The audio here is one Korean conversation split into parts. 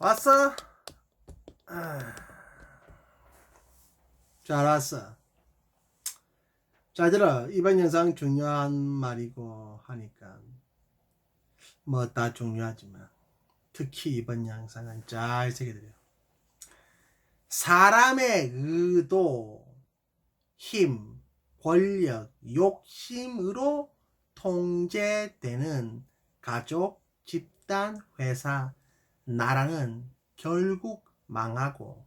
왔어? 아. 잘 왔어. 자, 들어. 이번 영상 중요한 말이고 하니까 뭐 다 중요하지만 특히 이번 영상은 잘 새겨드려. 사람의 의도, 힘, 권력, 욕심으로 통제되는 가족, 집단, 회사, 나라는 결국 망하고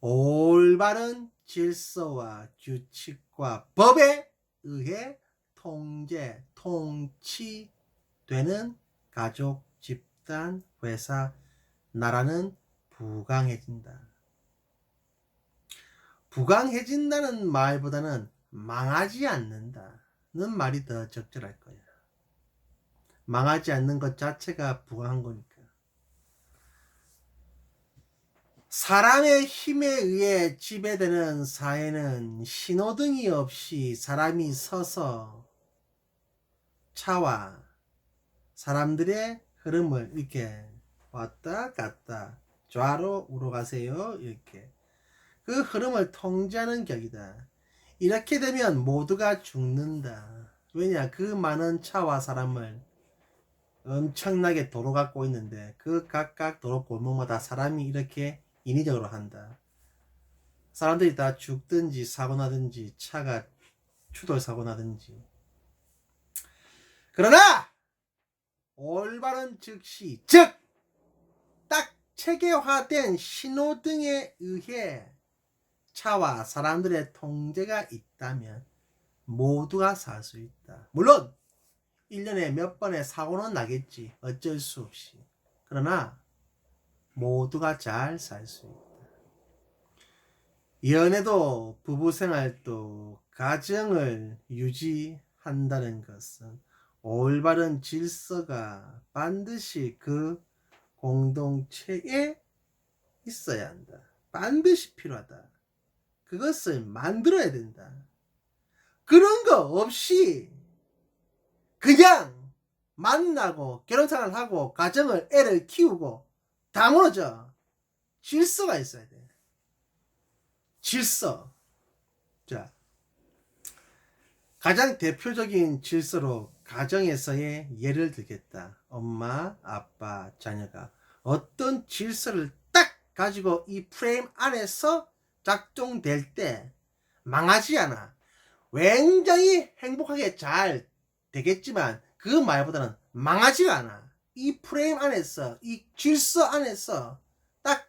올바른 질서와 규칙과 법에 의해 통제, 통치되는 가족, 집단, 회사, 나라는 부강해진다. 부강해진다는 말보다는 망하지 않는다는 말이 더 적절할 거야. 망하지 않는 것 자체가 부강한 거니까. 사람의 힘에 의해 지배되는 사회는 신호등이 없이 사람이 서서 차와 사람들의 흐름을 이렇게 왔다 갔다 좌로 우로 가세요 이렇게 그 흐름을 통제하는 격이다. 이렇게 되면 모두가 죽는다. 왜냐 그 많은 차와 사람을 엄청나게 도로 갖고 있는데 그 각각 도로 골목마다 사람이 이렇게 인위적으로 한다. 사람들이 다 죽든지 사고 나든지 차가 추돌 사고 나든지. 그러나 올바른 즉시 즉 딱 체계화된 신호등에 의해 차와 사람들의 통제가 있다면 모두가 살 수 있다. 물론 1년에 몇 번의 사고는 나겠지. 어쩔 수 없이. 그러나 모두가 잘 살 수 있다. 연애도 부부 생활도 가정을 유지한다는 것은 올바른 질서가 반드시 그 공동체에 있어야 한다. 반드시 필요하다. 그것을 만들어야 된다. 그런 거 없이 그냥 만나고 결혼 생활 하고 가정을 애를 키우고 다 무너져. 질서가 있어야 돼. 질서. 자, 가장 대표적인 질서로 가정에서의 예를 들겠다. 엄마, 아빠, 자녀가 어떤 질서를 딱 가지고 이 프레임 안에서 작동될 때 망하지 않아. 굉장히 행복하게 잘 되겠지만 그 말보다는 망하지가 않아. 이 프레임 안에서 이 질서 안에서 딱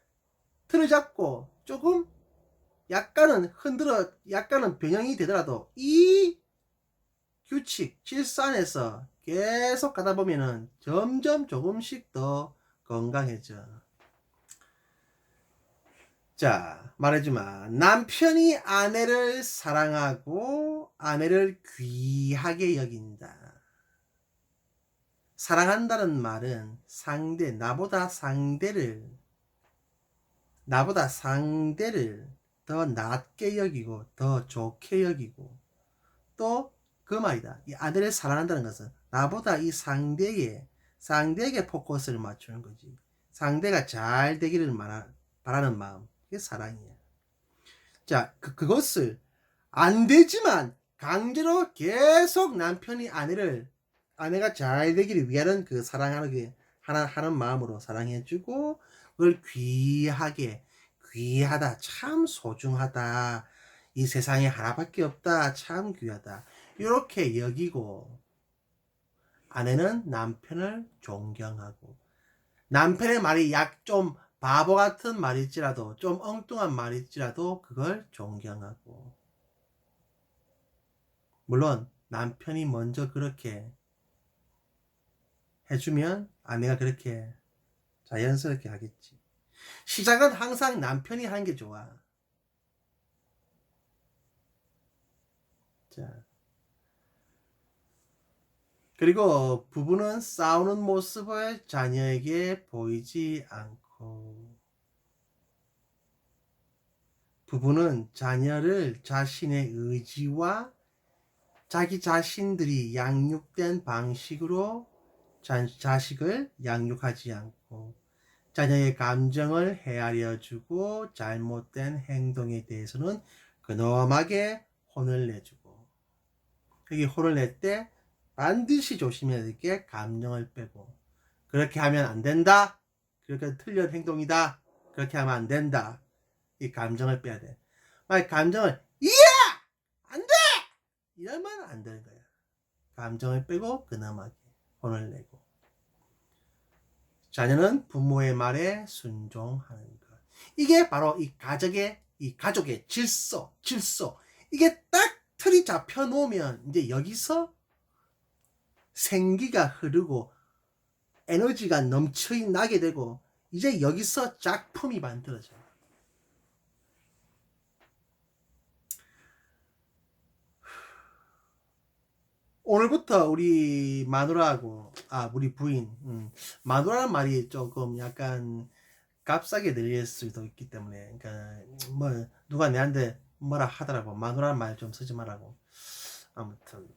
틀을 잡고 조금 약간은 흔들어 약간은 변형이 되더라도 이 규칙 질서 안에서 계속 가다 보면은 점점 조금씩 더 건강해져. 자, 말해주마. 남편이 아내를 사랑하고 아내를 귀하게 여긴다. 사랑한다는 말은 상대, 나보다 상대를, 나보다 상대를 더 낮게 여기고, 더 좋게 여기고, 또 그 말이다. 이 아내를 사랑한다는 것은 나보다 이 상대에, 상대에게 포커스를 맞추는 거지. 상대가 잘 되기를 바라는 마음. 그게 사랑이야. 자, 그, 그것을 안 되지만 강제로 계속 남편이 아내를 아내가 잘 되기를 위하는 그 사랑하는 게 하나 하는 마음으로 사랑해주고 그걸 귀하게 귀하다 참 소중하다. 이 세상에 하나밖에 없다. 참 귀하다. 이렇게 여기고 아내는 남편을 존경하고 남편의 말이 약 좀 바보 같은 말일지라도 좀 엉뚱한 말일지라도 그걸 존경하고. 물론 남편이 먼저 그렇게 해주면 아내가 그렇게 자연스럽게 하겠지. 시작은 항상 남편이 하는 게 좋아. 자. 그리고 부부는 싸우는 모습을 자녀에게 보이지 않고, 부부는 자녀를 자신의 의지와 자기 자신들이 양육된 방식으로 자, 자식을 양육하지 않고 자녀의 감정을 헤아려 주고 잘못된 행동에 대해서는 근엄하게 혼을 내주고 여기 혼을 낼 때 반드시 조심해야 될 게 감정을 빼고 그렇게 하면 안 된다. 그렇게 틀린 행동이다. 그렇게 하면 안 된다. 이 감정을 빼야 돼. 만약 감정을 이야 안 돼. 이러면 안 되는 거야. 감정을 빼고 근엄하게 혼을 내고 자녀는 부모의 말에 순종하는 것. 이게 바로 이 가족의 이 가족의 질서, 질서. 이게 딱 틀이 잡혀 놓으면 이제 여기서 생기가 흐르고 에너지가 넘쳐 나게 되고 이제 여기서 작품이 만들어져. 오늘부터 우리 마누라하고 아 우리 부인 음, 마누라는 말이 조금 약간 값싸게 들릴 수도 있기 때문에 그러니까 뭐 누가 내한테 뭐라 하더라고. 마누라는 말 좀 쓰지 말라고. 아무튼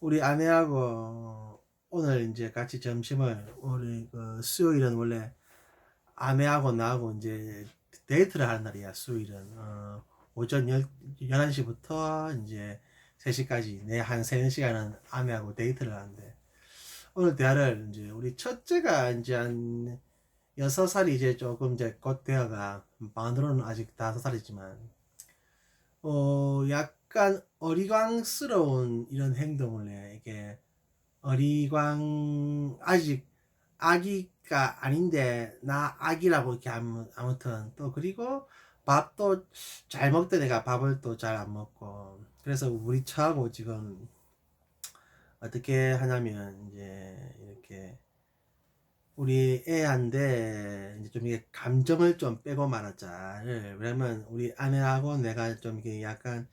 우리 아내하고 오늘 이제 같이 점심을 우리 그 수요일은 원래 아내하고 나하고 이제 데이트를 하는 날이야 수요일은. 어, 오전 10, 11시부터 이제 3시까지 내 한 3, 4시간은 아내하고 데이트를 하는데 오늘 대화를 이제 우리 첫째가 이제 한 6살이 이제 조금 이제 곧 되어가 만으로는 아직 5살이지만 어 약간 어리광스러운 이런 행동을 해 이게 어리광 아직 아기가 아닌데 나 아기라고 이렇게 아무, 아무튼 또 그리고 밥도 잘 먹던 애가 밥을 또 잘 안 먹고 그래서 우리 처하고 지금 어떻게 하냐면 이제 이렇게 우리 애한테 이제 좀 이게 감정을 좀 빼고 말하자를 왜냐면 우리 아내하고 내가 좀 이게 약간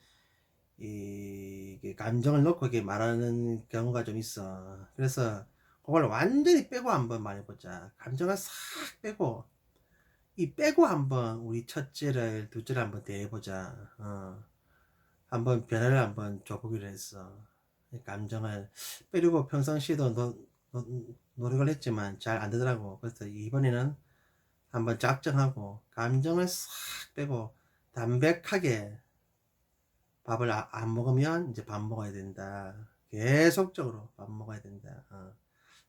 이 이게 감정을 넣고 이렇게 말하는 경우가 좀 있어. 그래서 그걸 완전히 빼고 한번 말해보자. 감정을 싹 빼고 이 빼고 한번 우리 첫째를 둘째를 한번 대해보자. 어. 한번 변화를 한번 줘보기로 했어. 이 감정을 빼려고 평상시에도 노, 노, 노력을 했지만 잘 안 되더라고. 그래서 이번에는 한번 작정하고 감정을 싹 빼고 담백하게 밥을 아- 안 먹으면 이제 밥 먹어야 된다. 계속적으로 밥 먹어야 된다. 어.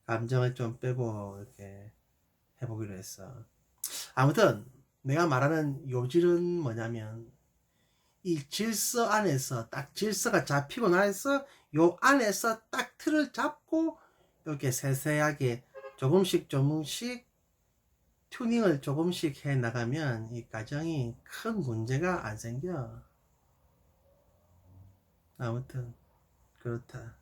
감정을 좀 빼고 이렇게 해보기로 했어. 아무튼 내가 말하는 요질은 뭐냐면 이 질서 안에서 딱 질서가 잡히고 나서 요 안에서 딱 틀을 잡고 이렇게 세세하게 조금씩 조금씩 튜닝을 조금씩 해 나가면 이 과정이 큰 문제가 안 생겨. 아무튼 그렇다.